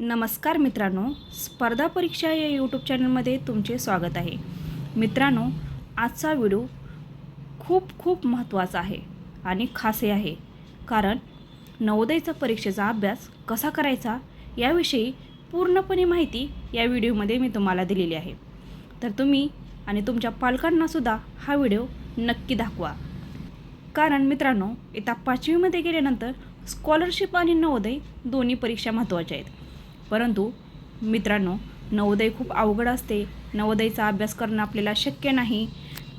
नमस्कार मित्रांनो स्पर्धा परीक्षा या यूट्यूब चॅनलमध्ये तुमचे स्वागत आहे. मित्रांनो आजचा व्हिडिओ खूप खूप महत्त्वाचा आहे आणि खासे आहे. कारण नवोदयचा परीक्षेचा अभ्यास कसा करायचा याविषयी पूर्णपणे माहिती या व्हिडिओमध्ये मी तुम्हाला दिलेली आहे. तर तुम्ही आणि तुमच्या पालकांनासुद्धा हा व्हिडिओ नक्की दाखवा. कारण मित्रांनो येत्या पाचवीमध्ये गेल्यानंतर स्कॉलरशिप आणि नवोदय दोन्ही परीक्षा महत्त्वाच्या आहेत. परंतु मित्रांनो नवोदय खूप अवघड असते. नवोदयचा अभ्यास करणं आपल्याला शक्य नाही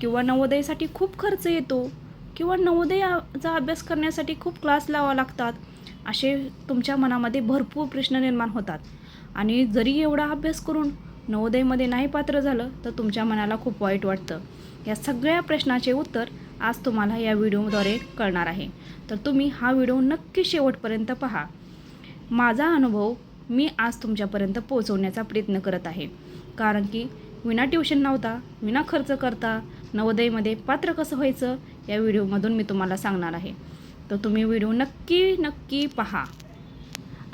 किंवा नवोदयसाठी खूप खर्च येतो किंवा नवोदयाचा अभ्यास करण्यासाठी खूप क्लास लावा लागतात. असे तुमच्या मनामध्ये भरपूर प्रश्न निर्माण होतात. आणि जरी एवढा अभ्यास करून नवोदयमध्ये नाही पात्र झालं तर तुमच्या मनाला खूप वाईट वाटतं. या सगळ्या प्रश्नाचे उत्तर आज तुम्हाला या व्हिडिओद्वारे कळणार आहे. तर तुम्ही हा व्हिडिओ नक्की शेवटपर्यंत पहा. माझा अनुभव मी आज तुमच्यापर्यंत पोहोचवण्याचा प्रयत्न करत आहे. कारण की विना ट्युशन नव्हता विना खर्च करता नवोदयमध्ये पात्र कसं व्हायचं या व्हिडिओमधून मी तुम्हाला सांगणार आहे. तर तुम्ही व्हिडिओ नक्की नक्की पहा.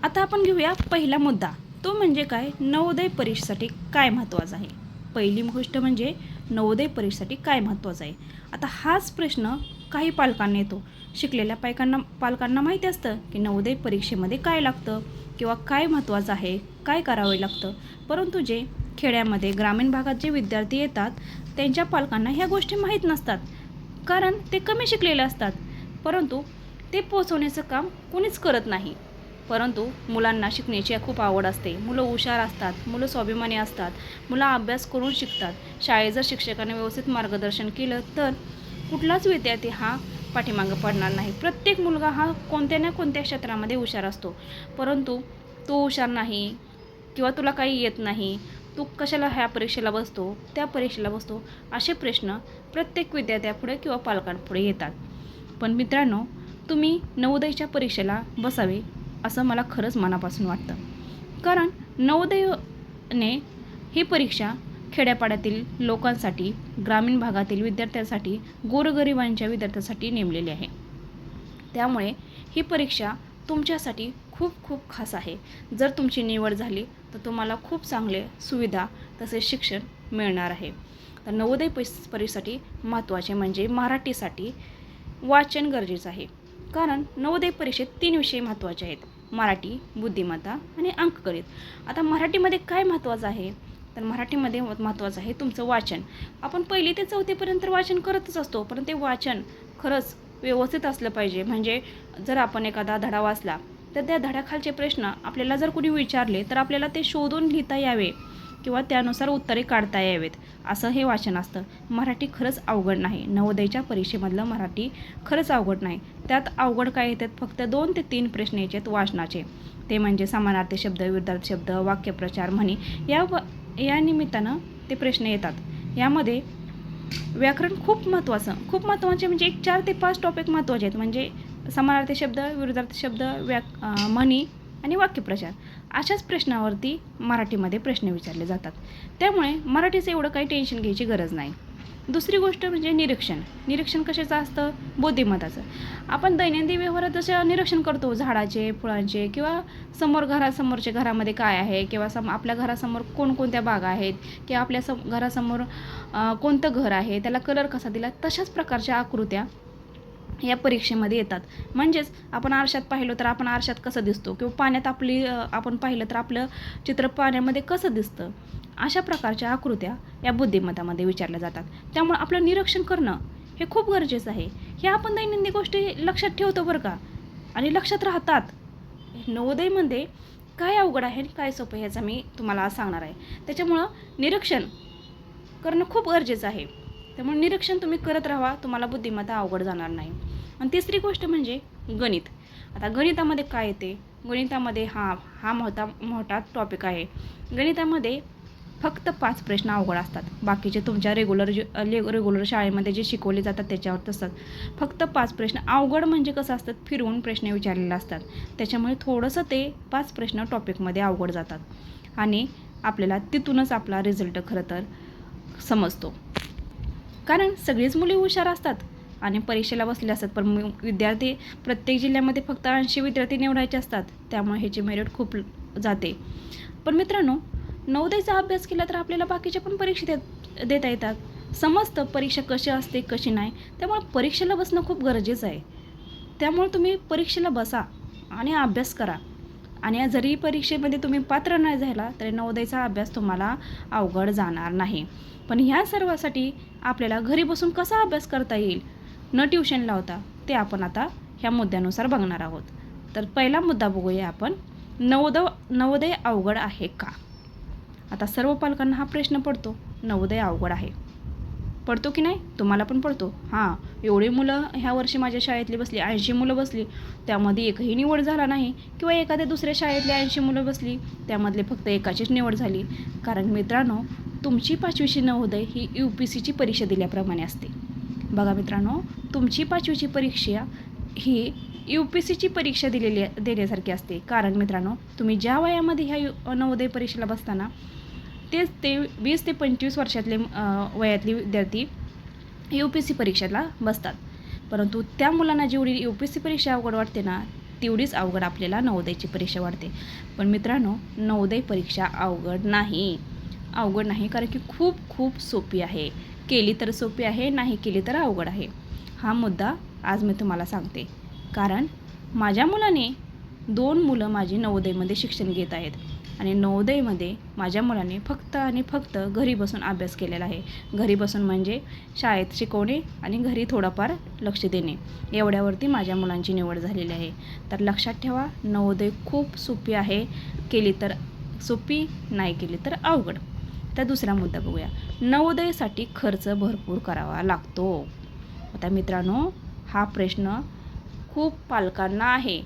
आता आपण घेऊया पहिला मुद्दा. तो म्हणजे काय? नवोदय परीक्षेसाठी काय महत्त्वाचं आहे? पहिली गोष्ट म्हणजे नवोदय परीक्षेसाठी काय महत्त्वाचं आहे? आता हाच प्रश्न काही पालकांना येतो. शिकलेल्या पालकांना पालकांना माहिती असतं की नवोदय परीक्षेमध्ये काय लागतं किंवा काय महत्त्वाचं आहे काय करावे लागतं. परंतु जे खेड्यामध्ये ग्रामीण भागात जे विद्यार्थी येतात त्यांच्या पालकांना ह्या गोष्टी माहीत नसतात. कारण ते कमी शिकलेले असतात. परंतु ते पोचवण्याचं काम कोणीच करत नाही. परंतु मुलांना शिकण्याची खूप आवड असते. मुलं हुशार असतात मुलं स्वाभिमानी असतात मुलं अभ्यास करून शिकतात. शाळेत जर शिक्षकाने व्यवस्थित मार्गदर्शन केलं तर कुठलाच विद्यार्थी हा पाठीमागं पडणार नाही. प्रत्येक मुलगा हा कोणत्या ना कोणत्या क्षेत्रामध्ये हुशार असतो. परंतु तो हुशार नाही किंवा तुला काही येत नाही तू कशाला ह्या परीक्षेला बसतो त्या परीक्षेला बसतो असे प्रश्न प्रत्येक विद्यार्थ्यापुढे किंवा पालकांपुढे येतात. पण मित्रांनो तुम्ही नवोदयच्या परीक्षेला बसावे असं मला खरंच मनापासून वाटतं. कारण नवोदयने ही परीक्षा खेड्यापाड्यातील लोकांसाठी ग्रामीण भागातील विद्यार्थ्यांसाठी गोरगरिबांच्या विद्यार्थ्यांसाठी नेमलेली आहे. त्यामुळे ही परीक्षा तुमच्यासाठी खूप खूप खास आहे. जर तुमची निवड झाली तर तुम्हाला खूप चांगले सुविधा तसेच शिक्षण मिळणार आहे. तर नवोदय पैस परीक्षेसाठी महत्त्वाचे म्हणजे मराठीसाठी वाचन गरजेचं आहे. कारण नवोदय परीक्षेत तीन विषय महत्त्वाचे आहेत. मराठी बुद्धिमत्ता आणि अंकगणित. आता मराठीमध्ये काय महत्त्वाचं आहे? तर मराठीमध्ये महत्त्वाचं आहे तुमचं वाचन. आपण पहिली ते चौथीपर्यंत वाचन करतच असतो पण ते वाचन खरंच व्यवस्थित असलं पाहिजे. म्हणजे जर आपण एखादा धडा वाचला तर त्या धड्याखालचे प्रश्न आपल्याला जर कुणी विचारले तर आपल्याला ते शोधून लिहिता यावे किंवा त्यानुसार उत्तरे काढता यावेत. असं हे वाचन असतं. मराठी खरंच अवघड नाही. नवोदयच्या परीक्षेमधलं मराठी खरंच अवघड नाही. त्यात अवघड काय येतात? फक्त दोन ते तीन प्रश्न याच्यात वाचनाचे. ते म्हणजे समानार्थी शब्द विरुद्धार्थ शब्द वाक्यप्रचार म्हणी. या व या निमित्तानं ते प्रश्न येतात. यामध्ये व्याकरण खूप महत्त्वाचं खूप महत्त्वाचे म्हणजे एक चार ते पाच टॉपिक महत्त्वाचे आहेत. म्हणजे समानार्थी शब्द विरुद्धार्थी शब्द व्याक म्हणी आणि वाक्यप्रचार. अशाच प्रश्नावरती मराठीमध्ये प्रश्न विचारले जातात. त्यामुळे मराठीचं एवढं काही टेन्शन घ्यायची गरज नाही. दुसरी गोष्ट म्हणजे निरीक्षण. निरीक्षण कशाचं असतं? बुद्धिमत्ताचं आपण दैनंदिन व्यवहारात जसं निरीक्षण करतो झाडाचे फुलांचे किंवा समोर घरासमोरच्या घरामध्ये काय आहे किंवा सम आपल्या घरासमोर कोणकोणत्या बागा आहेत किंवा आपल्या सम घरासमोर कोणतं घर आहे त्याला कलर कसा दिला तशाच प्रकारच्या आकृत्या या परीक्षेमध्ये येतात. म्हणजेच आपण आरशात पाहिलं तर आपण आरशात कसं दिसतो? किंवा पाण्यात आपली आपण पाहिलं तर आपलं चित्र पाण्यामध्ये कसं दिसतं? अशा प्रकारच्या आकृत्या या बुद्धिमत्तामध्ये विचारल्या जातात. त्यामुळे आपलं निरीक्षण करणं हे खूप गरजेचं आहे. हे आपण दैनंदिन गोष्टी लक्षात ठेवतो बरं का? आणि लक्षात राहतात. नवोदयमध्ये काय अवघड आहे आणि काय सोपं ह्याचा मी तुम्हाला आज सांगणार आहे. त्याच्यामुळं निरीक्षण करणं खूप गरजेचं आहे. त्यामुळे निरीक्षण तुम्ही करत राहा तुम्हाला बुद्धिमत्ता अवघड जाणार नाही. आणि तिसरी गोष्ट म्हणजे गणित. आता गणितामध्ये काय येते? गणितामध्ये हा हा मोठा मोठा टॉपिक आहे. गणितामध्ये फक्त पाच प्रश्न अवघड असतात. बाकीचे तुमच्या रेग्युलर जे रेग्युलर शाळेमध्ये जे शिकवले जातात त्याच्यावर असतात फक्त पाच प्रश्न अवघड म्हणजे कसं असतात? फिरवून प्रश्न विचारलेले असतात. त्याच्यामुळे थोडंसं ते पाच प्रश्न टॉपिकमध्ये अवघड जातात. आणि आपल्याला तिथूनच आपला रिझल्ट खरं तर समजतो. कारण सगळीच मुली हुशार असतात. आणि परीक्षेला बसले असतात. पण विद्यार्थी प्रत्येक जिल्ह्यामध्ये फक्त ऐंशी विद्यार्थी निवडायचे असतात. त्यामुळे ह्याची मेरिट खूप जाते. पण मित्रांनो नवोदयचा अभ्यास केला तर आपल्याला बाकीच्या पण परीक्षा देत देता येतात. समजतं परीक्षा कशी असते कशी नाही त्यामुळे परीक्षेला बसणं खूप गरजेचं आहे. त्यामुळे तुम्ही परीक्षेला बसा आणि अभ्यास करा. आणि जरी परीक्षेमध्ये तुम्ही पात्र नाही झाला तरी नवोदयचा अभ्यास तुम्हाला अवघड जाणार नाही. पण ह्या सर्वासाठी आपल्याला घरी बसून कसा अभ्यास करता येईल? न ट्युशन लावता ते आपण आता ह्या मुद्द्यानुसार बघणार आहोत. तर पहिला मुद्दा बघूया आपण नवोदय नवोदय अवघड आहे का? आता सर्व पालकांना हा प्रश्न पडतो नवोदय अवघड आहे. पडतो की नाही? तुम्हाला पण पडतो. हां एवढी मुलं ह्या वर्षी माझ्या शाळेतली बसली ऐंशी मुलं बसली त्यामध्ये एकही निवड झाला नाही किंवा एखाद्या दुसऱ्या शाळेतली ऐंशी मुलं बसली त्यामधले फक्त एकाचीच निवड झाली. कारण मित्रांनो तुमची पाचवीची नवोदय ही यू पी सीची परीक्षा दिल्याप्रमाणे असते. बघा मित्रांनो तुमची पाचवीची परीक्षा ही यू पी सीची परीक्षा दिलेली देण्यासारखी असते. कारण मित्रांनो तुम्ही ज्या वयामध्ये ह्या यु नवोदय परीक्षेला बसताना तेच ते वीस ते पंचवीस वर्षातले वयातले विद्यार्थी यू पी सी परीक्षेला बसतात. परंतु त्या मुलांना जेवढी यू पी सी परीक्षा अवघड वाटते ना तेवढीच अवघड आपल्याला नवोदयची परीक्षा वाटते. पण मित्रांनो नवोदय परीक्षा अवघड नाही. अवघड नाही कारण की खूप खूप सोपी आहे. केली तर सोपी आहे नाही केली तर अवघड आहे. हा मुद्दा आज मी तुम्हाला सांगते. कारण माझ्या मुलाने दोन मुलं माझी नवोदयमध्ये शिक्षण घेत आहेत आणि नवोदयमध्ये माझ्या मुलाने फक्त आणि फक्त घरी बसून अभ्यास केलेला आहे. घरी बसून म्हणजे शाळेत शिकवणे आणि घरी थोडंफार लक्ष देणे. एवढ्यावरती माझ्या मुलांची निवड झालेली आहे. तर लक्षात ठेवा नवोदय खूप सोपी आहे. केली तर सोपी नाही केली तर अवघड. तर दुसरा मुद्दा बघूया. नवोदयसाठी खर्च भरपूर करावा लागतो. आता मित्रांनो हा प्रश्न खूप पालकांना आहे.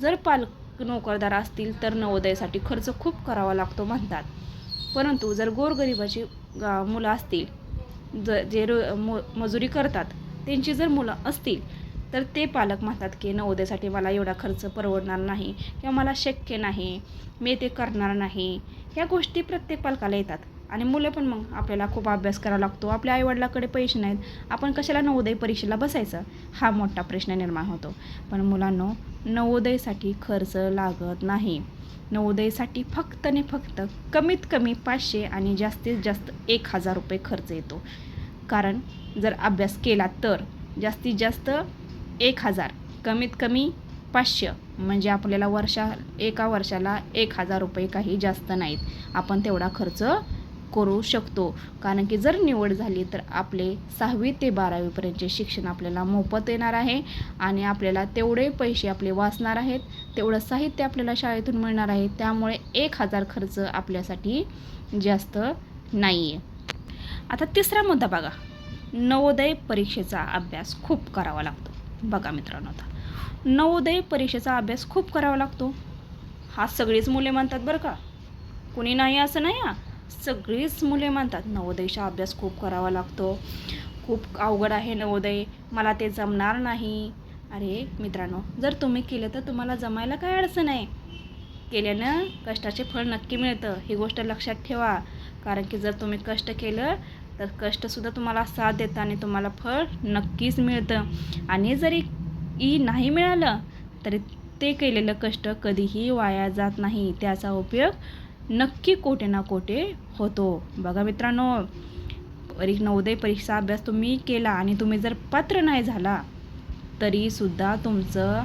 जर पालक नोकरदार असतील तर नवोदयासाठी खर्च खूप करावा लागतो म्हणतात. परंतु जर गोरगरिबाची गा- मुलं असतील ज जे रो म मजुरी करतात त्यांची जर मुलं असतील तर ते पालक म्हणतात की नवोदयासाठी मला एवढा खर्च परवडणार नाही किंवा मला शक्य नाही मी ते करणार नाही. ह्या गोष्टी प्रत्येक पालकाला येतात. आणि मुलं पण मग आपल्याला खूप अभ्यास करावा लागतो. आपल्या आईवडिलाकडे पैसे नाहीत. आपण कशाला नवोदय परीक्षेला बसायचं? हा मोठा प्रश्न निर्माण होतो. पण मुलांनो नवोदयसाठी खर्च लागत नाही. नवोदयसाठी फक्त आणि फक्त कमीत कमी पाचशे आणि जास्तीत जास्त एक हजार रुपये खर्च येतो. कारण जर अभ्यास केला तर जास्तीत जास्त एक हजार कमीत कमी पाचशे. म्हणजे आपल्याला वर्षा एका वर्षाला एक हजार रुपये काही जास्त नाहीत. आपण तेवढा खर्च करू शकतो. कारण की जर निवड झाली तर आपले सहावी ते बारावीपर्यंतचे शिक्षण आपल्याला मोफत येणार आहे आणि आपल्याला तेवढे पैसे आपले वाचणार आहेत. तेवढं साहित्य आपल्याला शाळेतून मिळणार आहे. त्यामुळे एक हजार खर्च आपल्यासाठी जास्त नाही आहे आता तिसरा मुद्दा बघा. नवोदय परीक्षेचा अभ्यास खूप करावा लागतो. बघा मित्रांनो आता. नवोदय परीक्षेचा अभ्यास खूप करावा लागतो. हा सगळीच मुले म्हणतात बरं का. कुणी नाही असं नाही हा. सगळीच मुले म्हणतात नवोदयचा अभ्यास खूप करावा लागतो. खूप अवघड आहे नवोदय. मला ते जमणार नाही. अरे मित्रांनो जर तुम्ही केलं तर तुम्हाला जमायला काय अडचण आहे? केल्यानं कष्टाचे फळ नक्की मिळतं. ही गोष्ट लक्षात ठेवा. कारण की जर तुम्ही कष्ट केलं तर कष्टसुद्धा तुम्हाला साथ देतं आणि तुम्हाला फळ नक्कीच मिळतं. आणि जरी ई नाही मिळालं तरी ते केलेलं कष्ट कधीही वाया जात नाही. त्याचा उपयोग नक्की कोठे ना कोठे होतो. बघा मित्रांनो परी नवोदय परीक्षा अभ्यास तुम्ही केला आणि तुम्ही जर पात्र नाही झाला तरीसुद्धा तुमचं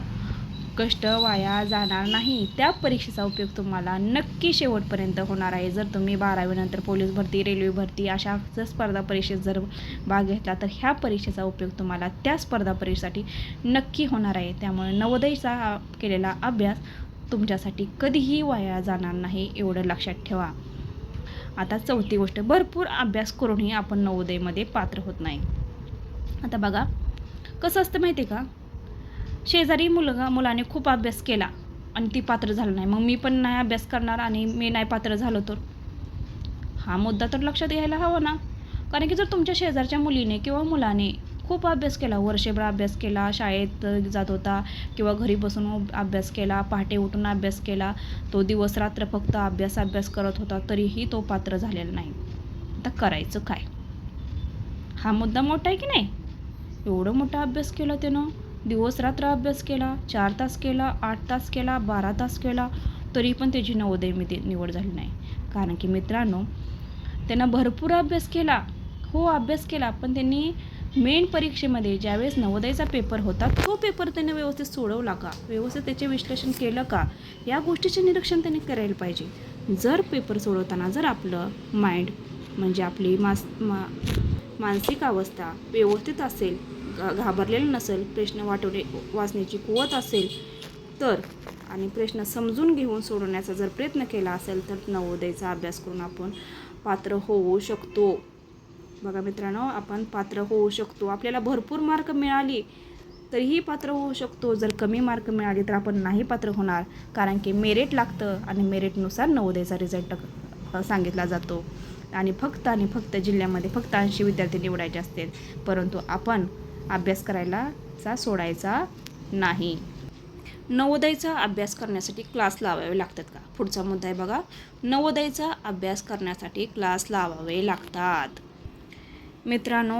कष्ट वाया जाणार नाही. त्या परीक्षेचा उपयोग तुम्हाला नक्की शेवटपर्यंत होणार आहे. जर तुम्ही बारावीनंतर पोलीस भरती रेल्वे भरती अशा जर स्पर्धा परीक्षेत जर भाग घेतला तर ह्या परीक्षेचा उपयोग तुम्हाला त्या स्पर्धा परीक्षेसाठी नक्की होणार आहे. त्यामुळे नवोदयचा केलेला अभ्यास तुमच्यासाठी कधीही वाया जाणार नाही एवढं लक्षात ठेवा. आता चौथी गोष्ट भरपूर अभ्यास करूनही आपण नवोदयमध्ये पात्र होत नाही. आता बघा कसं असतं माहिती आहे का? शेजारी मुलगा मुलाने खूप अभ्यास केला आणि ती पात्र झालं नाही. मग मी पण नाही अभ्यास करणार आणि मी नाही पात्र झालो तर? हा मुद्दा तर लक्षात घ्यायला हवा ना. कारण की जर तुमच्या शेजारच्या मुलीने किंवा मुलाने खूप अभ्यास केला. वर्षभर अभ्यास केला शाळेत जात होता किंवा घरी बसून अभ्यास केला पहाटे उठून अभ्यास केला. तो दिवस रात्र फक्त अभ्यास अभ्यास करत होता तरीही तो पात्र झालेला नाही. आता करायचं काय? हा मुद्दा मोठा आहे की नाही? एवढं मोठा अभ्यास केला त्यानं. दिवस रात्र अभ्यास केला चार तास केला आठ तास केला बारा तास केला तरी पण त्याची नवोदय मी निवड झाली नाही. कारण की मित्रांनो त्यांना भरपूर अभ्यास केला. हो अभ्यास केला पण त्यांनी मेन परीक्षेमध्ये ज्यावेळेस नवोदयचा पेपर होता तो पेपर त्याने व्यवस्थित सोडवला का? व्यवस्थित त्याचे विश्लेषण केलं का? या गोष्टीचे निरीक्षण त्याने करायला पाहिजे. जर पेपर सोडवताना जर आपलं माइंड म्हणजे आपली मास मा मानसिक अवस्था व्यवस्थित असेल घाबरलेलं नसेल प्रश्न वाटवणे वाचण्याची कुवत असेल तर आणि प्रश्न समजून घेऊन सोडवण्याचा जर प्रयत्न केला असेल तर नवोदयचा अभ्यास करून आपण पात्र होऊ शकतो. बघा मित्रांनो आपण पात्र होऊ शकतो. आपल्याला भरपूर मार्क मिळाली तरीही पात्र होऊ शकतो. जर कमी मार्क मिळाले तर आपण नाही पात्र होणार कारण की मेरिट लागतं आणि मेरिटनुसार नवोदयचा रिझल्ट सांगितला जातो. आणि फक्त आणि फक्त जिल्ह्यामध्ये फक्त ऐंशी विद्यार्थी निवडायचे असतील परंतु आपण अभ्यास करायला चा सोडायचा नाही. नवोदयचा अभ्यास करण्यासाठी क्लास लावावे लागतात का? पुढचा मुद्दा आहे बघा. नवोदयचा अभ्यास करण्यासाठी क्लास लावावे लागतात. मित्रांनो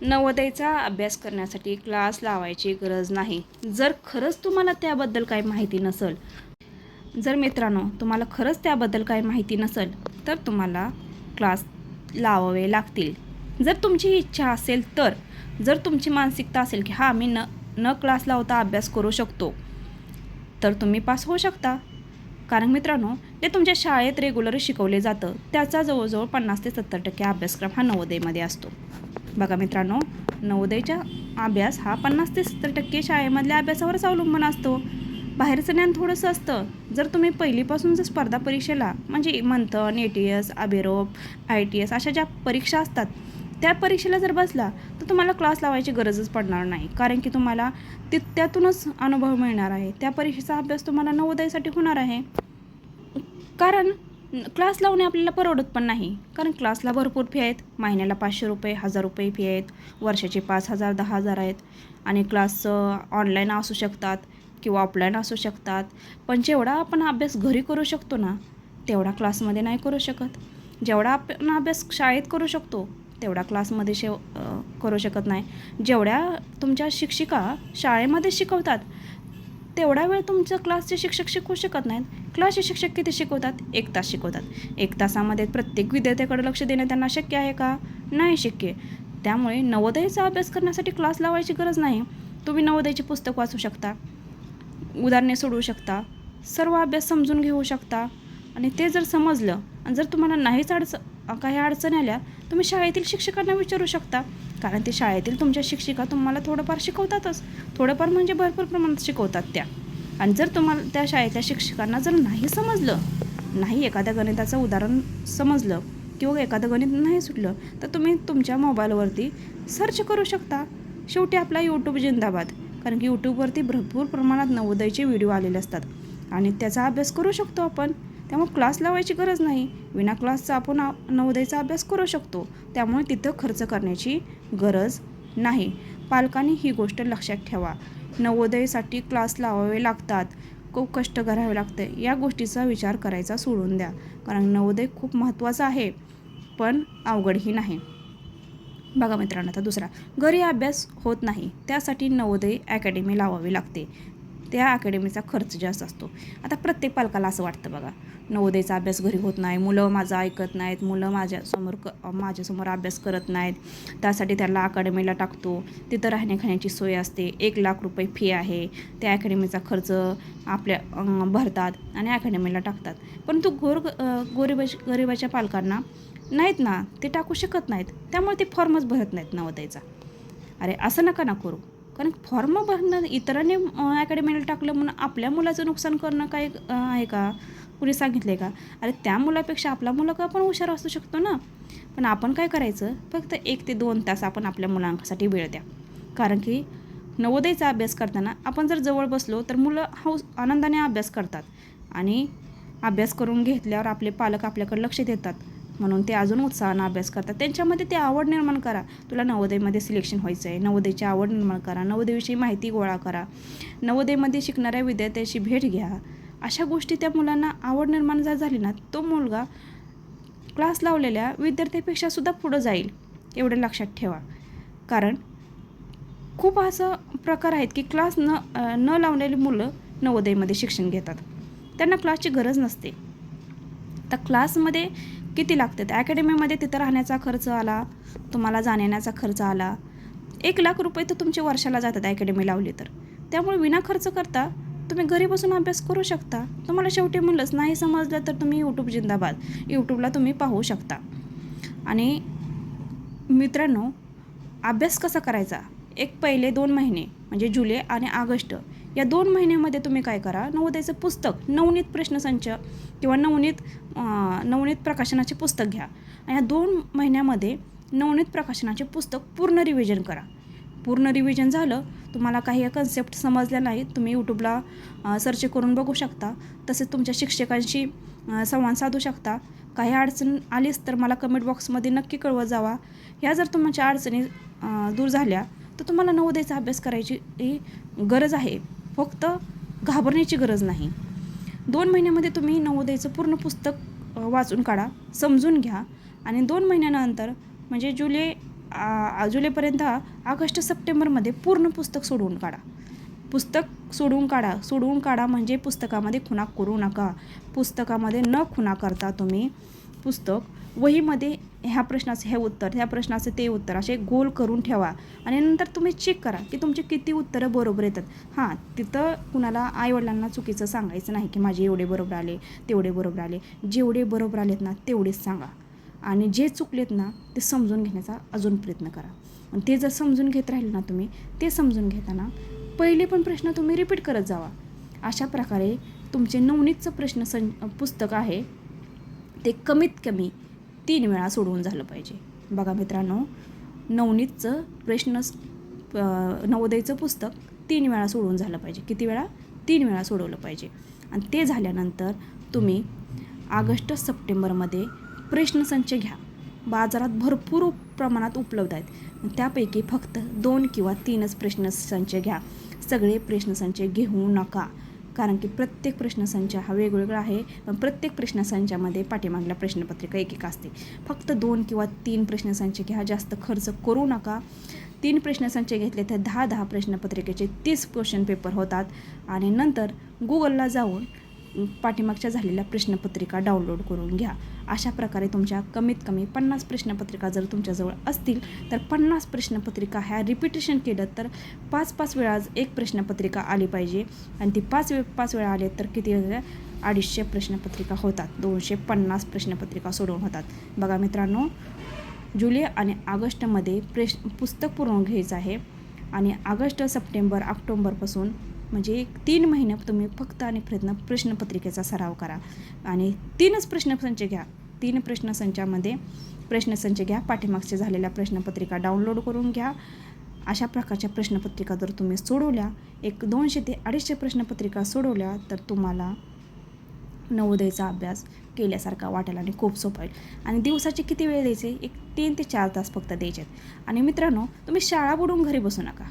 नवोदयचा अभ्यास करण्यासाठी क्लास लावायची गरज नाही. जर खरंच तुम्हाला त्याबद्दल काही माहिती नसेल जर मित्रांनो तुम्हाला खरंच त्याबद्दल काही माहिती नसेल तर तुम्हाला क्लास लावावे लागतील. जर तुमची इच्छा असेल तर जर तुमची मानसिकता असेल की हां मी न न क्लास लावता अभ्यास करू शकतो तर तुम्ही पास होऊ शकता. कारण मित्रांनो जे तुमच्या शाळेत रेग्युलर शिकवले जातं. त्याचा जवळजवळ पन्नास ते सत्तर टक्के अभ्यासक्रम हा नवोदयमध्ये असतो. बघा मित्रांनो नवोदयचा अभ्यास हा पन्नास ते सत्तर टक्के शाळेमधल्या अभ्यासावरच अवलंबून असतो. बाहेरचं ज्ञान थोडंसं असतं. जर तुम्ही पहिलीपासून जर स्पर्धा परीक्षेला म्हणजे मंथन ए टी एस अभिरोप आय टी एस अशा ज्या परीक्षा असतात त्या परीक्षेला जर बसला तर तुम्हाला क्लास लावायची गरजच पडणार नाही. कारण की तुम्हाला ति त्यातूनच अनुभव मिळणार आहे. त्या परीक्षेचा अभ्यास तुम्हाला नवोदयासाठी होणार आहे. कारण क्लास लावणे आपल्याला परवडत पण नाही. कारण क्लासला भरपूर फी आहेत. महिन्याला पाचशे रुपये हजार रुपये फी आहेत. वर्षाचे पाच हजार दहा हजार आहेत. आणि क्लास ऑनलाईन असू शकतात किंवा ऑफलाईन असू शकतात. पण जेवढा आपण अभ्यास घरी करू शकतो ना तेवढा क्लासमध्ये नाही करू शकत. जेवढा आपण अभ्यास शाळेत करू शकतो तेवढा क्लासमध्ये शेव करू शकत नाही. जेवढ्या तुमच्या शिक्षिका शाळेमध्ये शिकवतात तेवढा वेळ तुमच्या क्लासचे शिक्षक शिकवू शकत नाहीत. क्लासचे शिक्षक किती शिकवतात? एक तास शिकवतात. एक तासामध्ये प्रत्येक विद्यार्थ्याकडे लक्ष देणं त्यांना शक्य आहे का? नाही शक्य. त्यामुळे नवोदयाचा अभ्यास करण्यासाठी क्लास लावायची गरज नाही. तुम्ही नवोदयचे पुस्तक वाचू शकता. उदाहरणे सोडवू शकता. सर्व अभ्यास समजून घेऊ शकता. आणि ते जर समजलं आणि जर तुम्हाला नाहीच अडचण काही अडचण आल्या तुम्ही शाळेतील शिक्षकांना विचारू शकता. कारण ते शाळेतील तुमच्या शिक्षिका तुम्हाला थोडंफार शिकवतातच. थोडंफार म्हणजे भरपूर प्रमाणात शिकवतात त्या. आणि जर तुम्हाला त्या शाळेतल्या शिक्षकांना जर नाही समजलं नाही एखाद्या गणिताचं उदाहरण समजलं किंवा एखादं गणित नाही सुटलं तर तुम्ही तुमच्या मोबाईलवरती सर्च करू शकता. शेवटी आपला यूट्यूब जिंदाबाद. कारण की यूट्यूबवरती भरपूर प्रमाणात नवोदयचे व्हिडिओ आलेले असतात. आणि त्याचा अभ्यास करू शकतो आपण. त्यामुळे क्लास लावायची गरज नाही. विना क्लासचा आपण नवोदयचा अभ्यास करू शकतो. त्यामुळे तिथं खर्च करण्याची गरज नाही. पालकांनी ही गोष्ट लक्षात ठेवा. नवोदयसाठी क्लास लावावे लागतात. खूप कष्ट करावे लागते. या गोष्टीचा विचार करायचा सोडून द्या. कारण नवोदय खूप महत्त्वाचं आहे. पण अवघडही नाही. बघा मित्रांनो आता दुसरा. घरी अभ्यास होत नाही. त्यासाठी नवोदय अकॅडमी लावावी लागते. त्या अकॅडमीचा खर्च जास्त असतो. आता प्रत्येक पालकाला असं वाटतं बघा नवोदयचा अभ्यास घरी होत नाही मुलं माझं ऐकत नाहीत मुलं माझ्यासमोर क माझ्यासमोर अभ्यास करत नाहीत त्यासाठी त्याला अकॅडमीला टाकतो. तिथं राहण्या खाण्याची सोय असते एक लाख रुपये फी आहे. त्या अकॅडमीचा खर्च आपल्या भरतात आणि अकॅडमीला टाकतात. परंतु गोर गोरिबा गरिबाच्या पालकांना नाहीत ना ते टाकू शकत नाहीत. त्यामुळे ते फॉर्मच भरत नाहीत नवोदयचा. अरे असं नका ना करू. कारण फॉर्म भरणं इतरांनी अकॅडमीला टाकलं म्हणून आपल्या मुलाचं नुकसान करणं काय आहे का? कुणी सांगितलं आहे का? अरे त्या मुलापेक्षा आपला मुलं का पण हुशार असू शकतो ना? पण आपण काय करायचं? फक्त एक ते दोन तास आपण आपल्या मुलांसाठी वेळ द्या. कारण की नवोदयचा अभ्यास करताना आपण जर जवळ बसलो तर मुलं हौस आनंदाने अभ्यास करतात. आणि अभ्यास करून घेतल्यावर आपले पालक आपल्याकडे लक्ष देतात. म्हणून ते अजून उत्साहानं अभ्यास करतात. त्यांच्यामध्ये ते आवड निर्माण करा. तुला नवोदयमध्ये सिलेक्शन व्हायचं आहे नवोदयची आवड निर्माण करा. नवोदयविषयी माहिती गोळा करा. नवोदयमध्ये शिकणाऱ्या विद्यार्थ्याशी भेट घ्या. अशा गोष्टी त्या मुलांना आवड निर्माण जर झाली ना तो मुलगा क्लास लावलेल्या विद्यार्थ्यापेक्षा सुद्धा पुढं जाईल एवढं लक्षात ठेवा. कारण खूप असं प्रकार आहेत की क्लास न न लावलेली मुलं नवोदयमध्ये शिक्षण घेतात. त्यांना क्लासची गरज नसते. तर क्लासमध्ये किती लागतात अकॅडमीमध्ये तिथं राहण्याचा खर्च आला तुम्हाला जाण्याचा खर्च आला. एक लाख रुपये तर तुमचे वर्षाला जातात अकॅडमी लावली तर. त्यामुळे विना खर्च करता तुम्ही घरी बसून अभ्यास करू शकता. तुम्हाला शेवटी म्हणलंच नाही समजलं तर तुम्ही यूट्यूब जिंदाबाद. यूट्यूबला तुम्ही पाहू शकता. आणि मित्रांनो अभ्यास कसा करायचा? एक पहिले दोन महिने म्हणजे जुलै आणि ऑगस्ट या दोन महिन्यामध्ये तुम्ही काय करा? नवोदयाचं पुस्तक नवनीत प्रश्नसंच किंवा नवनीत नवनीत प्रकाशनाचे पुस्तक घ्या. आणि या दोन महिन्यामध्ये नवनीत प्रकाशनाचे पुस्तक पूर्ण रिव्हिजन करा. पूर्ण रिव्हिजन झालं तुम्हाला काही कन्सेप्ट समजल्या नाहीत तुम्ही यूट्यूबला सर्च करून बघू शकता. तसेच तुमच्या शिक्षकांशी संवाद साधू शकता. काही अडचण आलीच तर मला कमेंट बॉक्समध्ये नक्की कळवत जावा. ह्या जर तुमच्या अडचणी दूर झाल्या तर तुम्हाला नवोदयाचा अभ्यास करायची ही गरज आहे. फक्त घाबरण्याची गरज नाही. दोन महिन्यामध्ये तुम्ही नवोदयाचं पूर्ण पुस्तक वाचून काढा समजून घ्या आणि दोन महिन्यानंतर म्हणजे जुलै जुलैपर्यंत ऑगस्ट सप्टेंबरमध्ये पूर्ण पुस्तक सोडवून काढा. पुस्तक सोडवून काढा. सोडवून काढा म्हणजे पुस्तकामध्ये खुणा करू नका. पुस्तकामध्ये न खुणा करता तुम्ही पुस्तक वहीमध्ये ह्या प्रश्नाचं हे उत्तर ह्या प्रश्नाचं ते उत्तर असे गोल करून ठेवा. आणि नंतर तुम्ही चेक करा की तुमचे किती उत्तरं बरोबर येतात. हां तिथं कुणाला आईवडिलांना चुकीचं सांगायचं नाही की माझे एवढे बरोबर आले तेवढे बरोबर आले. जेवढे बरोबर आलेत ना तेवढेच सांगा. आणि जे चुकलेत ना ते समजून घेण्याचा अजून प्रयत्न करा. आणि ते जर समजून घेत राहिले ना तुम्ही ते समजून घेताना पहिले पण प्रश्न तुम्ही रिपीट करत जावा. अशा प्रकारे तुमचे नवनीतचं प्रश्न सं पुस्तक आहे ते कमीत कमी तीन वेळा सोडवून झालं पाहिजे. बघा मित्रांनो नवनीतचं प्रश्न नवोदयचं पुस्तक तीन वेळा सोडवून झालं पाहिजे. किती वेळा? तीन वेळा सोडवलं पाहिजे. आणि ते झाल्यानंतर तुम्ही ऑगस्ट सप्टेंबरमध्ये प्रश्नसंच घ्या. बाजारात भरपूर प्रमाणात उपलब्ध आहेत. त्यापैकी फक्त दोन किंवा तीनच प्रश्नसंच घ्या. सगळे प्रश्नसंच घेऊ नका. कारण की प्रत्येक प्रश्नसंच हा वेगवेगळा आहे पण प्रत्येक प्रश्नसंचामध्ये पाठीमागल्या प्रश्नपत्रिका एक एक असते. फक्त दोन किंवा तीन प्रश्नसंच घ्या जास्त खर्च करू नका. तीन प्रश्नसंच घेतले तर दहा दहा प्रश्नपत्रिकेचे तीस क्वेश्चन पेपर होतात. आणि नंतर गुगलला जाऊन पाठीमागच्या झालेल्या प्रश्नपत्रिका डाउनलोड करून घ्या. अशा प्रकारे तुमच्या कमीत कमी पन्नास प्रश्नपत्रिका जर तुमच्याजवळ असतील तर पन्नास प्रश्नपत्रिका ह्या रिपिटेशन केलं तर पाच पाच वेळा एक प्रश्नपत्रिका आली पाहिजे. आणि ती पाच वे पाच वेळा आले तर किती अडीचशे प्रश्नपत्रिका होतात. दोनशे पन्नास प्रश्नपत्रिका सोडवून होतात. बघा मित्रांनो जुलै आणि ऑगस्टमध्ये प्रेश पुस्तक पुरवून घ्यायचं आहे. आणि ऑगस्ट सप्टेंबर ऑक्टोंबरपासून म्हणजे एक तीन महिने तुम्ही फक्त आणि प्रयत्न प्रश्नपत्रिकेचा सराव करा. आणि तीनच प्रश्नसंच घ्या. तीन प्रश्नसंचामध्ये प्रश्नसंच घ्या. पाठीमागच्या झालेल्या प्रश्नपत्रिका डाउनलोड करून घ्या. अशा प्रकारच्या प्रश्नपत्रिका जर तुम्ही सोडवल्या एक दोनशे ते अडीचशे प्रश्नपत्रिका सोडवल्या तर तुम्हाला नवोदयचा अभ्यास केल्यासारखा वाटेल आणि खूप सोपं होईल. आणि दिवसाचे किती वेळ द्यायचे? एक तीन ते चार तास फक्त द्यायचे आहेत आणि मित्रांनो तुम्ही शाळा बुडून घरी बसू नका.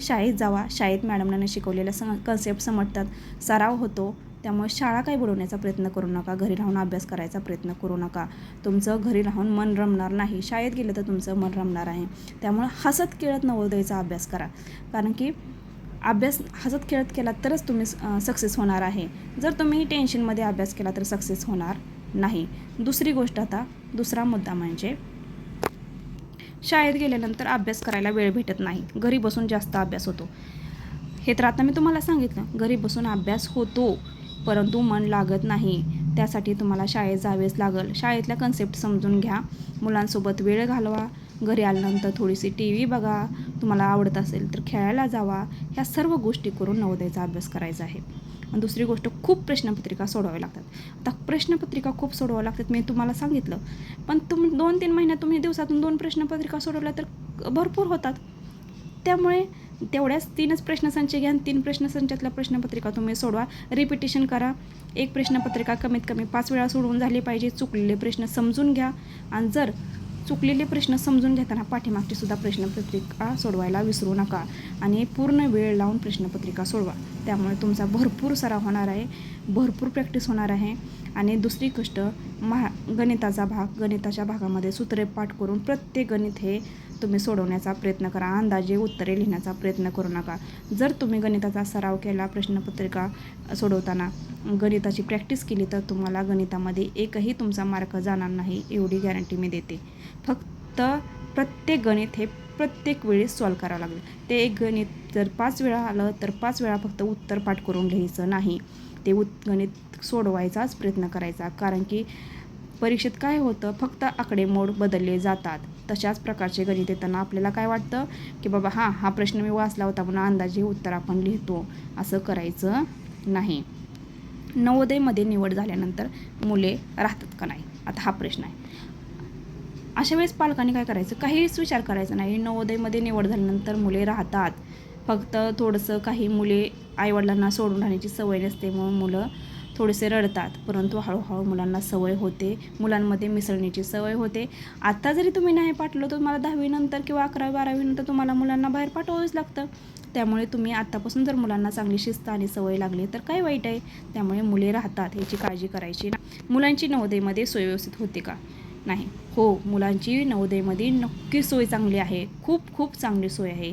शाळेत जावा. शाळेत मॅडमनाने शिकवलेल्या सम कन्सेप्ट समजतात सराव होतो. त्यामुळे शाळा काय बुडवण्याचा प्रयत्न करू नका. घरी राहून अभ्यास करायचा प्रयत्न करू नका. तुमचं घरी राहून मन रमणार नाही. शाळेत गेलं तर तुमचं मन रमणार आहे. त्यामुळे हसत खेळत नवोदयचा अभ्यास करा. कारण की अभ्यास हसत खेळत केला तरच तुम्ही सक्सेस होणार आहे. जर तुम्ही टेन्शनमध्ये अभ्यास केला तर सक्सेस होणार नाही. दुसरी गोष्ट आता दुसरा मुद्दा म्हणजे शाळेत गेल्यानंतर अभ्यास करायला वेळ भेटत नाही. घरी बसून जास्त अभ्यास होतो. हे तर आता मी तुम्हाला सांगितलं. घरी बसून अभ्यास होतो परंतु मन लागत नाही. त्यासाठी तुम्हाला शाळेत जावेच लागल. शाळेतल्या कन्सेप्ट समजून घ्या. मुलांसोबत वेळ घालवा. घरी आल्यानंतर थोडीशी टी व्ही बघा. तुम्हाला आवडत असेल तर खेळायला जावा. ह्या सर्व गोष्टी करून नवोदयाचा अभ्यास करायचा आहे. दुसरी गोष्ट खूप प्रश्नपत्रिका सोडवाव्या लागतात. आता प्रश्नपत्रिका खूप सोडवाव्या लागतात मी तुम्हाला सांगितलं. पण तुम दोन तीन महिन्यात तुम्ही दिवसातून दोन प्रश्नपत्रिका सोडवल्या तर भरपूर होतात. त्यामुळे तेवढ्याच तीनच प्रश्नसंच घ्या आणि तीन प्रश्नसंचातल्या प्रश्नपत्रिका तुम्ही सोडवा. रिपिटेशन करा. एक प्रश्नपत्रिका कमीत कमी पाच वेळा सोडवून झाली पाहिजे. चुकलेले प्रश्न समजून घ्या. आणि जर चुकलेले प्रश्न समजून घेताना पाठीमागचे सुद्धा प्रश्नपत्रिका सोडवायला विसरू नका आणि पूर्ण वेळ लावून प्रश्नपत्रिका सोडवा. त्यामुळे तुमचा भरपूर सराव होणार आहे भरपूर प्रॅक्टिस होणार आहे आणि दुसरी गोष्ट महा गणिताचा भाग गणिताच्या भागामध्ये सूत्रे पाठ करून प्रत्येक गणित हे तुम्ही सोडवण्याचा प्रयत्न करा अंदाजे उत्तरे लिहिण्याचा प्रयत्न करू नका. जर तुम्ही गणिताचा सराव केला प्रश्नपत्रिका सोडवताना गणिताची प्रॅक्टिस केली तर तुम्हाला गणितामध्ये एकही तुमचा मार्क जाणार नाही एवढी गॅरंटी मी देते. फक्त प्रत्येक गणित हे प्रत्येक वेळेस सॉल्व करावं लागलं. ते एक गणित जर पाच वेळा आलं तर पाच वेळा फक्त उत्तर पाठ करून लिहायचं नाही. ते उत गणित सोडवायचाच प्रयत्न करायचा. कारण की परीक्षेत काय होतं फक्त आकडेमोड बदलले जातात. तशाच प्रकारचे गणित येताना आपल्याला काय वाटतं? की बाबा हां हा प्रश्न मी वाचला होता म्हणून अंदाजे उत्तर आपण लिहितो. असं करायचं नाही. नवोदयमध्ये निवड झाल्यानंतर मुले राहतात का नाही? आता हा प्रश्न आहे. अशा वेळेस पालकांनी काय करायचं? काहीच विचार करायचा नाही. नवोदयमध्ये निवड झाल्यानंतर मुले राहतात. फक्त थोडंसं काही मुले आईवडिलांना सोडून राहण्याची सवय नसते म्हणून मुलं थोडेसे रडतात. परंतु हळूहळू मुलांना सवय होते. मुलांमध्ये मिसळण्याची सवय होते. आत्ता जरी तुम्ही नाही पाठवलं तर तुम्हाला दहावीनंतर किंवा अकरावी बारावीनंतर तुम्हाला मुलांना बाहेर पाठवावंच लागतं. त्यामुळे तुम्ही आत्तापासून जर मुलांना चांगली शिस्त आणि सवय लागली तर काय वाईट आहे? त्यामुळे मुले राहतात याची काळजी करायची ना मुलांची नवोदयमध्ये सोय व्यवस्थित होते का? नाही. हो मुलांची नवोदयमध्ये नक्की सोय चांगली आहे. खूप खूप चांगली सोय आहे.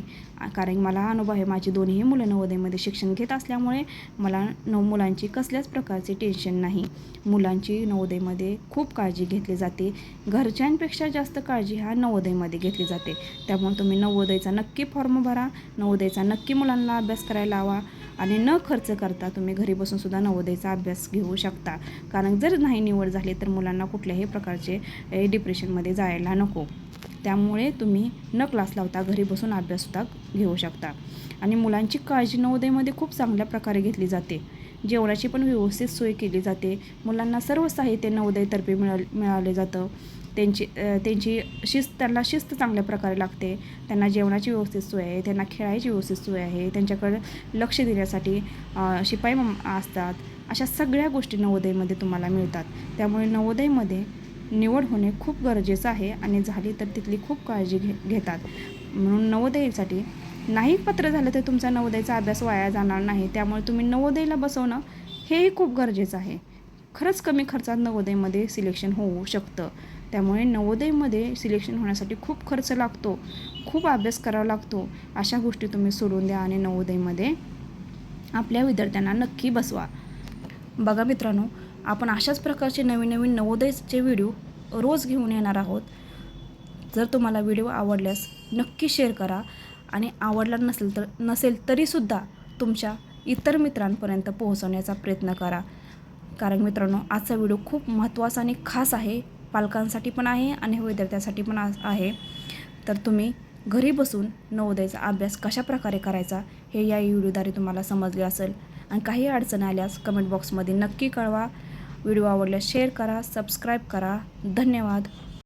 कारण मला अनुभव आहे माझी दोन्ही मुलं नवोदयमध्ये शिक्षण घेत असल्यामुळे मला नव मुलांची कसल्याच प्रकारचे टेन्शन नाही. मुलांची नवोदयमध्ये खूप काळजी घेतली जाते. घरच्यांपेक्षा जास्त काळजी ह्या नवोदयमध्ये घेतली जाते. त्यामुळे तुम्ही नवोदयचा नक्की फॉर्म भरा नवोदयचा नक्की मुलांना अभ्यास करायला लावा आणि न खर्च करता तुम्ही घरी बसून सुद्धा नवोदयचा अभ्यास घेऊ शकता. कारण जर नाही निवड झाली तर मुलांना कुठल्याही प्रकारचे डिप्रेशनमध्ये जायला नको. त्यामुळे तुम्ही न क्लास लावता घरी बसून अभ्याससुद्धा घेऊ शकता. आणि मुलांची काळजी नवोदयमध्ये खूप चांगल्या प्रकारे घेतली जाते. जेवणाची पण व्यवस्थित सोय केली जाते. मुलांना सर्व साहित्य नवोदयतर्फे मिळाल मिळाले जातं. त्यांची त्यांची शिस्त त्यांना शिस्त चांगल्या प्रकारे लागते. त्यांना जेवणाची व्यवस्थित सोय आहे त्यांना खेळायची व्यवस्थित सोय आहे त्यांच्याकडे लक्ष देण्यासाठी शिपाई असतात. अशा सगळ्या गोष्टी नवोदयमध्ये तुम्हाला मिळतात. त्यामुळे नवोदयमध्ये निवड होणे खूप गरजेचं आहे आणि झाली तर तिथली खूप काळजी घे घेतात. म्हणून नवोदयीसाठी नाही पत्र झालं तर तुमचा नवोदयचा अभ्यास वाया जाणार नाही त्यामुळे तुम्ही नवोदयला बसवणं हेही खूप गरजेचं आहे. खरंच कमी खर्चात नवोदयमध्ये सिलेक्शन होऊ शकतं. त्यामुळे नवोदयमध्ये सिलेक्शन होण्यासाठी खूप खर्च लागतो खूप अभ्यास करावा लागतो. अशा गोष्टी तुम्ही सोडून द्या आणि नवोदयमध्ये आपल्या विद्यार्थ्यांना नक्की बसवा. बघा मित्रांनो आपण अशाच प्रकारचे नवीन नवीन नवोदयचे व्हिडिओ रोज घेऊन येणार आहोत. जर तुम्हाला व्हिडिओ आवडल्यास नक्की शेअर करा आणि आवडला नसेल तर नसेल तरीसुद्धा तुमच्या इतर मित्रांपर्यंत पोहोचवण्याचा प्रयत्न करा. कारण मित्रांनो आजचा व्हिडिओ खूप महत्त्वाचा आणि खास आहे. पालकांसाठी पण आहे आणि विद्यार्थ्यांसाठी पण आ- आहे. तर तुम्ही घरी बसून नवोदयचा अभ्यास कशा प्रकारे करायचा हे या व्हिडिओद्वारे तुम्हाला समजले असेल. आणि काही अडचणी आल्यास कमेंट बॉक्समध्ये नक्की कळवा. व्हिडिओ आवडल्यास शेअर करा सबस्क्राईब करा. धन्यवाद.